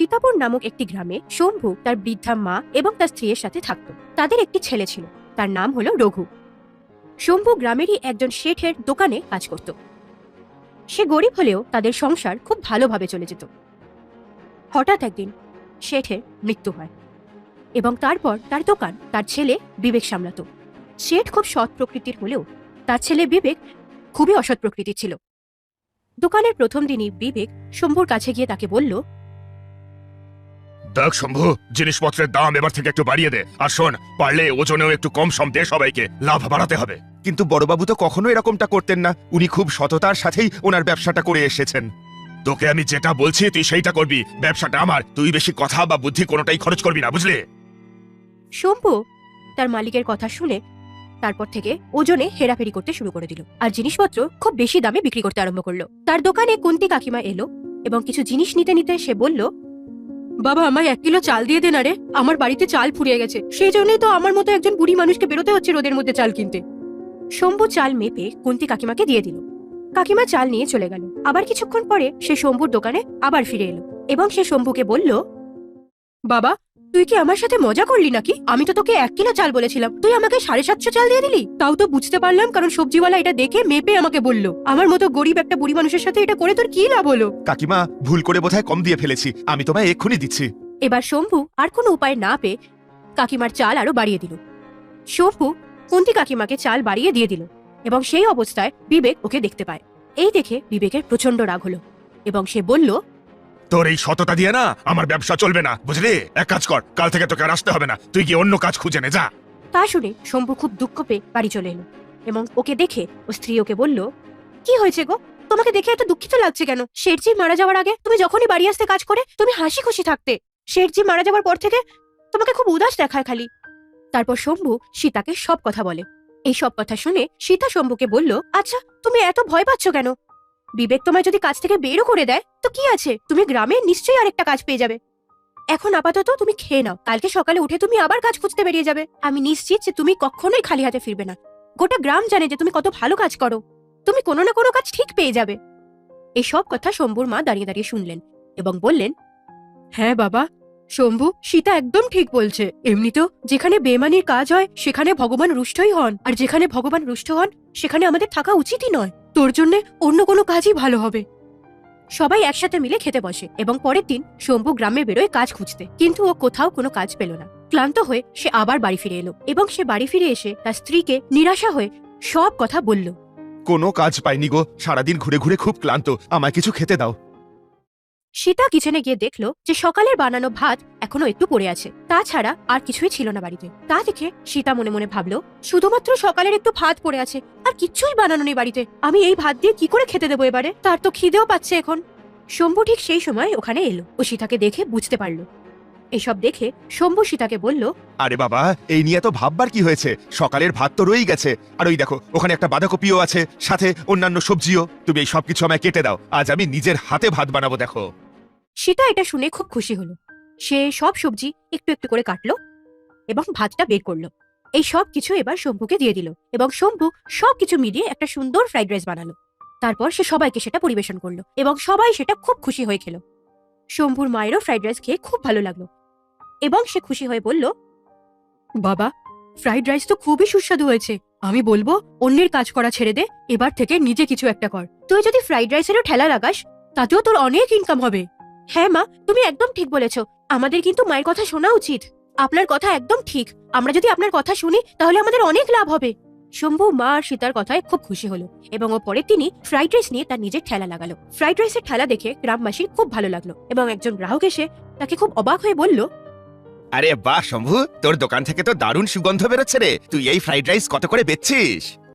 সীতাপুর নামক একটি গ্রামে শম্ভু তার বৃদ্ধা মা এবং তার স্ত্রীর সাথে থাকত। তাদের একটি ছেলে ছিল। তার নাম হলো রঘু। শম্ভু গ্রামেরই একজন শেঠের দোকানে কাজ করত। সে গরিব হলেও তাদের সংসার খুব ভালোভাবে চলে যেত। হঠাৎ একদিন শেঠের মৃত্যু হয় এবং তারপর তার দোকান তার ছেলে বিবেক সামলাত। শেঠ খুব সৎ প্রকৃতির হলেও তার ছেলে বিবেক খুবই অসৎ প্রকৃতির ছিল। দোকানের প্রথম দিনই বিবেক শম্ভুর কাছে গিয়ে তাকে বলল দেখ শম্ভু জিনিসপত্রের দাম এবার থেকে একটু বাড়িয়ে দে। আর শোন পারলে ওজনেও একটু কম সম দে সবাইকে লাভ বাড়াতে হবে। কিন্তু বড়বাবু তো কখনো এরকমটা করতেন না। উনি খুব সততার সাথেই ওনার ব্যবসাটা করে এসেছেন। তোকে আমি যেটা বলছি তুই সেইটা করবি। ব্যবসাটা আমার। তুই বেশি কথা বা বুদ্ধি কোনোটাই খরচ করবি না বুঝলে? শম্ভু তার মালিকের কথা শুনে তারপর থেকে ওজনে হেরাফেরি করতে শুরু করে দিল। আর জিনিসপত্র খুব বেশি দামে বিক্রি করতে আরম্ভ করল। তার দোকানে কুন্তি কাকিমা এলো এবং কিছু জিনিস নিতে নিতে সে বলল বাবা, আমায় এক কিলো চাল দিয়ে দেন আরে আমার বাড়িতে চাল ফুরিয়ে গেছে। সেই জন্যই তো আমার মতো একজন বুড়ি মানুষকে বেরোতে হচ্ছে রোদের মধ্যে চাল কিনতে। শম্ভু চাল মেপে কুন্তি কাকিমাকে দিয়ে দিল। কাকিমা চাল নিয়ে চলে গেল। আবার কিছুক্ষণ পরে সে শম্ভুর দোকানে আবার ফিরে এলো এবং সে শম্ভুকে বলল, বাবা তুই কি আমার সাথে মজা করলি নাকি? আমি তো তোকে এক কিলো চাল বলেছিলাম। তুই আমাকে সাড়ে সাতশো চাল দিয়ে দিলি? তাও তো বুঝতে পারলাম কারণ সবজিওয়ালা এটা দেখে মেপে আমাকে বলল। আমার মতো গরিব একটা বুড়ি মানুষের সাথে এটা করে তোর কি লাভ হলো? কাকিমা ভুল করে বোধহয় কম দিয়ে ফেলেছি। আমি তোমায় এক্ষুনি দিচ্ছি। এবার শম্ভু আর কোনো উপায় না পেয়ে কাকিমার চাল আরও বাড়িয়ে দিল। শম্ভু কুন্তি কাকিমাকে চাল বাড়িয়ে দিয়ে দিল এবং সেই অবস্থায় বিবেক ওকে দেখতে পায়। এই দেখে বিবেকের প্রচণ্ড রাগ হলো এবং সে বলল তোর এই সততা দিয়ে না আমার ব্যবসা চলবে না, বুঝলি? এক কাজ কর, কাল থেকে তোকে আর আসতে হবে না। তুই কি অন্য কাজ খুঁজে নে, যা। তা শুনে শম্ভু খুব দুঃখ পেয়ে বাড়ি চলে এলো এবং ওকে দেখে ও স্ত্রী ওকে বলল, কি হয়েছে গো? তোমাকে দেখে এত দুঃখিত লাগছে কেন? শেঠজি মারা যাওয়ার আগে তুমি যখনই বাড়ি আসতে কাজ করে, তুমি হাসি খুশি থাকতে। শেঠজি মারা যাওয়ার পর থেকে তোমাকে খুব উদাস দেখায় খালি। তারপর শম্ভু সীতাকে সব কথা বলে। এই সব কথা শুনে সীতা শম্ভুকে বলল আচ্ছা তুমি এত ভয় পাচ্ছ কেন? বিবেক তোমায় যদি কাজ থেকে বেরও করে দেয়, তো কি আছে? তুমি গ্রামে নিশ্চয়ই আরেকটা কাজ পেয়ে যাবে। এখন আপাতত তুমি খেয়ে নাও। কালকে সকালে উঠে তুমি আবার কাজ খুঁজতে বেরিয়ে যাবে। আমি নিশ্চিত যে তুমি কখনোই খালি হাতে ফিরবে না। গোটা গ্রাম জানে যে তুমি কত ভালো কাজ করো। তুমি কোনো না কোনো কাজ ঠিক পেয়ে যাবে। এসব কথা শম্ভুর মা দাঁড়িয়ে দাঁড়িয়ে শুনলেন এবং বললেন হ্যাঁ বাবা, শম্ভু সীতা একদম ঠিক বলছে। এমনিতেও যেখানে বেমানির কাজ হয়, সেখানে ভগবান রুষ্টই হন। আর যেখানে ভগবান রুষ্ট হন, সেখানে আমাদের থাকা উচিতই নয়। তোর জন্য অন্য কোনো কাজই ভালো হবে। সবাই একসাথে মিলে খেতে বসে এবং পরের দিন শম্ভু গ্রামে বেরোয় কাজ খুঁজতে। কিন্তু ও কোথাও কোনো কাজ পেল না। ক্লান্ত হয়ে সে আবার বাড়ি ফিরে এলো এবং সে বাড়ি ফিরে এসে তার স্ত্রীকে নিরাশা হয়ে সব কথা বলল। কোনো কাজ পাইনি গো। সারাদিন ঘুরে ঘুরে খুব ক্লান্ত। আমায় কিছু খেতে দাও। সীতা কিচেনে গিয়ে দেখল যে সকালের বানানো ভাত এখনও একটু পড়ে আছে। তাছাড়া আর কিছুই ছিল না বাড়িতে। তা দেখে সীতা মনে মনে ভাবলো, শুধুমাত্র সকালের একটু ভাত পড়ে আছে, আর কিচ্ছুই বানানো নেই বাড়িতে। আমি এই ভাত দিয়ে কি করে খেতে দেবো এবারে? তার তো খিদেও পাচ্ছে এখন। শম্ভু ঠিক সেই সময় ওখানে এলো ও সীতাকে দেখে বুঝতে পারল। এসব দেখে শম্ভু সীতাকে বলল আরে বাবা এই নিয়ে তো ভাববার কি হয়েছে? সকালের ভাত তো রয়েই গেছে। আর ওই দেখো ওখানে একটা বাঁধাকপিও আছে সাথে অন্যান্য সবজিও। তুমি এই সবকিছু আমায় কেটে দাও। আজ আমি নিজের হাতে ভাত বানাবো দেখো। সীতা এটা শুনে খুব খুশি হলো। সে সব সবজি একটু একটু করে কাটলো এবং ভাতটা বের করল। এই সব কিছু এবার শম্ভুকে দিয়ে দিল এবং শম্ভু সব কিছু মিলিয়ে একটা সুন্দর ফ্রাইড রাইস বানালো। তারপর সে সবাইকে সেটা পরিবেশন করল এবং সবাই সেটা খুব খুশি হয়ে খেলো। শম্ভুর মায়েরও ফ্রাইড রাইস খেয়ে খুব ভালো লাগল। এবং সে খুশি হয়ে বলল, বাবা ফ্রাইড রাইস তো খুবই সুস্বাদু হয়েছে। আমি বলব, অন্যের কাজ করা ছেড়ে দে, এবার থেকে নিজে কিছু একটা কর। তুই যদি ফ্রাইড রাইসেরও ঠেলা লাগাস, তাতেও তোর অনেক ইনকাম হবে। হ্যাঁ মা, তুমি একদম ঠিক বলেছ। আমাদের কিন্তু মায়ের কথা শোনা উচিত। আপনার কথা একদম ঠিক। আমরা যদি আপনার কথা শুনি, তাহলে আমাদের অনেক লাভ হবে। শম্ভু মা আর সীতার কথায় খুব খুশি হলো এবং ও পরে তিনি ফ্রাইড রাইস নিয়ে তার নিজের ঠেলা লাগালো। ফ্রাইড রাইসের ঠেলা দেখে গ্রামবাসীর খুব ভালো লাগল এবং একজন গ্রাহক এসে তাকে খুব অবাক হয়ে বলল আরে বাহ, শম্ভু, তোর দোকান থেকে তো দারুণ সুগন্ধ বেরোচ্ছে রে। তুই এই ফ্রাইড রাইস কত করে বেচছিস?